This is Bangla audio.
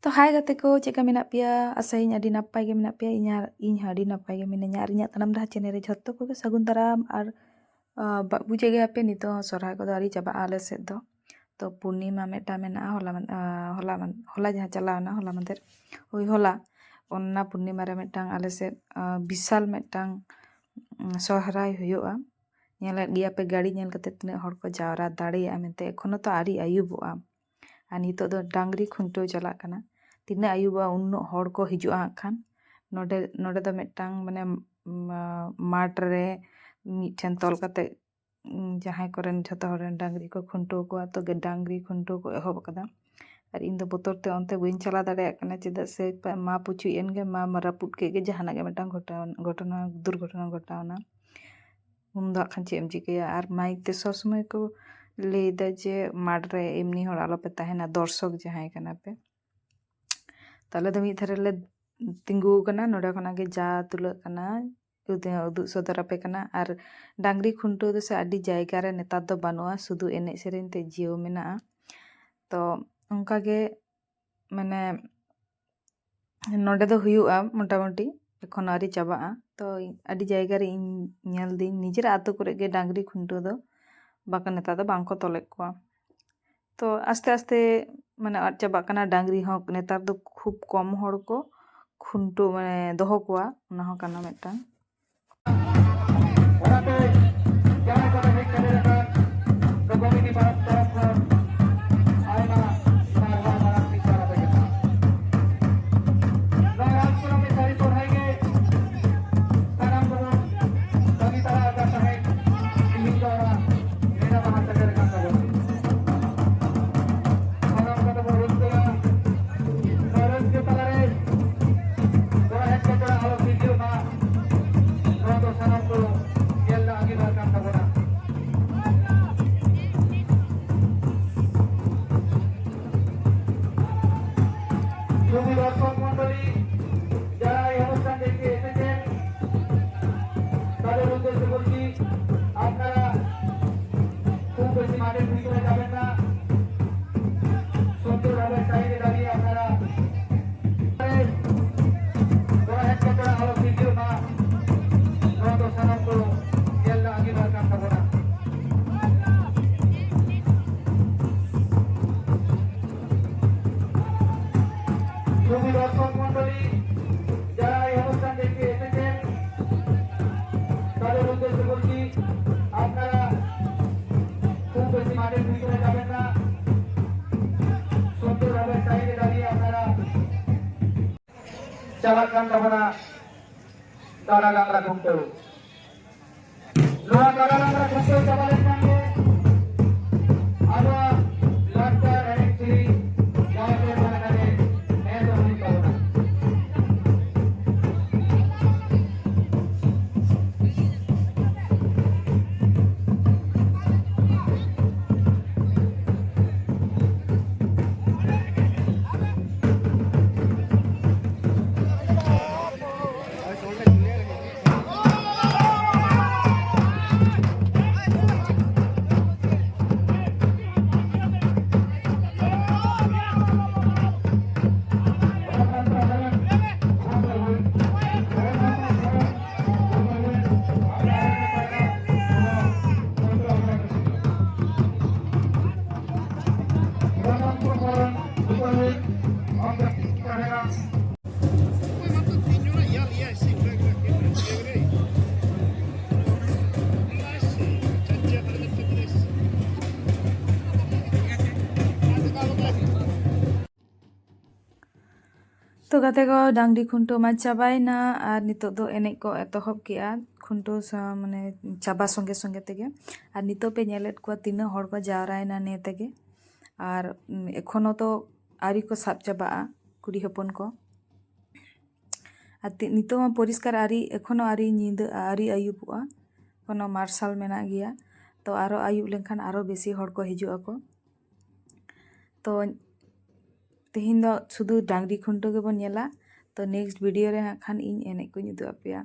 to hai gate ko che ka mena pia asai nya dina pai ge mena pia inya in ha dina pai ge mena nya rinya tanam dah chene re jhotto ko sagun taram ar buje ge ape ni to sorha ko dari jaba ale se do to purnima me ta mena hola man hola man hola ja chala na hola man der oi hola onna purnima re metang ale se bisal metang mm, sohrai e huyo a nyala gi ape gari nyen kate tne hor ko jawra dari amente ekhono to ari ayub am डांगरी खुंट चलना तीन आयुब उन्न को हजूह खान ना मिटा मानने मटरे मिटन तलकते जहां जो डांगरी को खुंट को तो डांगरी खुंट को एहबका और इन बोतरते अंत बी चला दाड़ा चेदा से मा पुचुन मा रापुटे जहाँ मिटा घटा घटना दुर्घटना घटावना उन दाखान चेम चिकेया और माइक सब समय को लैदा जे मारे एमनी आलोपे दर्शक जहाँ पे तले तो मिधरे तिंगूकना ना जा तुलना उदू सदरपे और डांगरी खुंटू तो से जगार नेता बनुआ शुद्ध एन से जीव मे तो अंकागे मैंने ना मोटामोटी एखन आरी चाबा तो जगार निजे आतो को डांगरी खुंटू तो ᱵᱟᱠᱷᱟᱱ ᱱᱮᱛᱟᱨ ᱫᱚ ᱵᱟᱝᱠᱚ ᱛᱚᱞᱮᱫ ᱠᱚᱣᱟ ᱛᱚ ᱟᱥᱛᱮ ᱟᱥᱛᱮ ᱢᱟᱱᱮ ᱟᱫ ᱪᱟᱵᱟᱜ ᱠᱟᱱᱟ ᱰᱟᱝᱨᱤ ᱦᱚᱸ ᱱᱮᱛᱟᱨ ᱫᱚ ᱠᱷᱩᱵ ᱠᱚᱢ ᱦᱚᱲ ᱠᱚ ᱠᱷᱩᱱᱴᱟᱹᱣ ᱢᱟᱱᱮ ᱫᱚᱦᱚ ᱠᱚᱣᱟ ᱚᱱᱟ ᱦᱚᱸ ᱠᱟᱱᱟ ᱢᱤᱫᱴᱟᱝ দর্শক মন্ডলী যারা এই অনুষ্ঠান দেখতে এসেছেন তাদের উদ্দেশ্যে বলছি আপনারা খুব বেশি মাঠের ভিতরে যাবেন দর্শক মন্ডলী যারা এই অনুষ্ঠান দেখতে এসেছেন তাদের উদ্দেশ্য বলছি আপনারা খুব বেশি মাঠের ভিতরে যাবেন না সুন্দরভাবে সাইডে দাঁড়িয়ে আপনারা চালাক গান গাবনা তারা গানরা ঘুম করুন লোহা তারা গানরা ঘুম করে ᱛᱚ ᱜᱟᱛᱮ ᱠᱚ ᱰᱟᱝᱨᱤ ᱠᱷᱩᱱᱴᱟᱹᱣ ᱢᱟ ᱪᱟᱵᱟᱭᱮᱱᱟ ᱟᱨ ᱱᱤᱛᱚᱜ ᱫᱚ ᱮᱱᱮᱡ ᱠᱚ ᱮᱛᱚᱦᱚᱵ ᱠᱮᱜᱼᱟ ᱠᱷᱩᱱᱴᱟᱹᱣ ᱢᱟᱱᱮ ᱪᱟᱵᱟ ᱥᱚᱸᱜᱮ ᱥᱚᱸᱜᱮ ᱛᱮᱜᱮ ᱟᱨ ᱱᱤᱛᱚᱜ ᱯᱮ ᱧᱮᱞᱮᱫ ᱠᱚᱣᱟ ᱛᱤᱱᱟᱹᱜ ᱦᱚᱲ ᱠᱚ ᱡᱟᱣᱨᱟᱭᱮᱱᱟ ᱱᱤᱭᱟᱹ ᱛᱮᱜᱮ ᱟᱨ ᱮᱠᱷᱚᱱᱚ ᱛᱚ ᱟᱹᱨᱤ ᱠᱚ ᱥᱟᱵ ᱪᱟᱵᱟᱜᱼᱟ ᱠᱩᱲᱤ ᱦᱚᱯᱚᱱ ᱠᱚ ᱟᱨ ᱱᱤᱛᱚᱜ ᱢᱟ ᱯᱚᱨᱤᱥᱠᱟᱨ ᱟᱹᱨᱤ এখনো আরি নিদা ᱟᱹᱨᱤ ᱟᱹᱭᱩᱵᱚᱜᱼᱟ কোনো ᱢᱟᱨᱥᱟᱞ ᱢᱮᱱᱟᱜ ᱜᱮᱭᱟ ᱛᱚ ᱟᱨᱚ ᱟᱹᱭᱩᱵ ᱞᱮᱱᱠᱷᱟᱱ ᱟᱨᱚ ᱵᱮᱥᱤ ᱦᱚᱲ ᱠᱚ ᱦᱤᱡᱩᱜ ᱟᱠᱚ ᱛᱚ ᱛᱮᱦᱮᱧ ᱫᱚ ᱥᱩᱫᱩ ᱰᱟᱹᱝᱨᱤ ᱠᱷᱩᱱᱴᱟᱹᱣ ᱜᱮᱵᱚᱱ ᱧᱮᱞᱟ ᱛᱚ ᱱᱮᱠᱥᱴ ᱵᱷᱤᱰᱭᱳ ᱨᱮ ᱦᱟᱸᱜ ᱠᱷᱟᱱ ᱤᱧ ᱮᱱᱮᱡ ᱠᱚᱧ ᱩᱫᱩᱜ ᱟᱯᱮᱭᱟ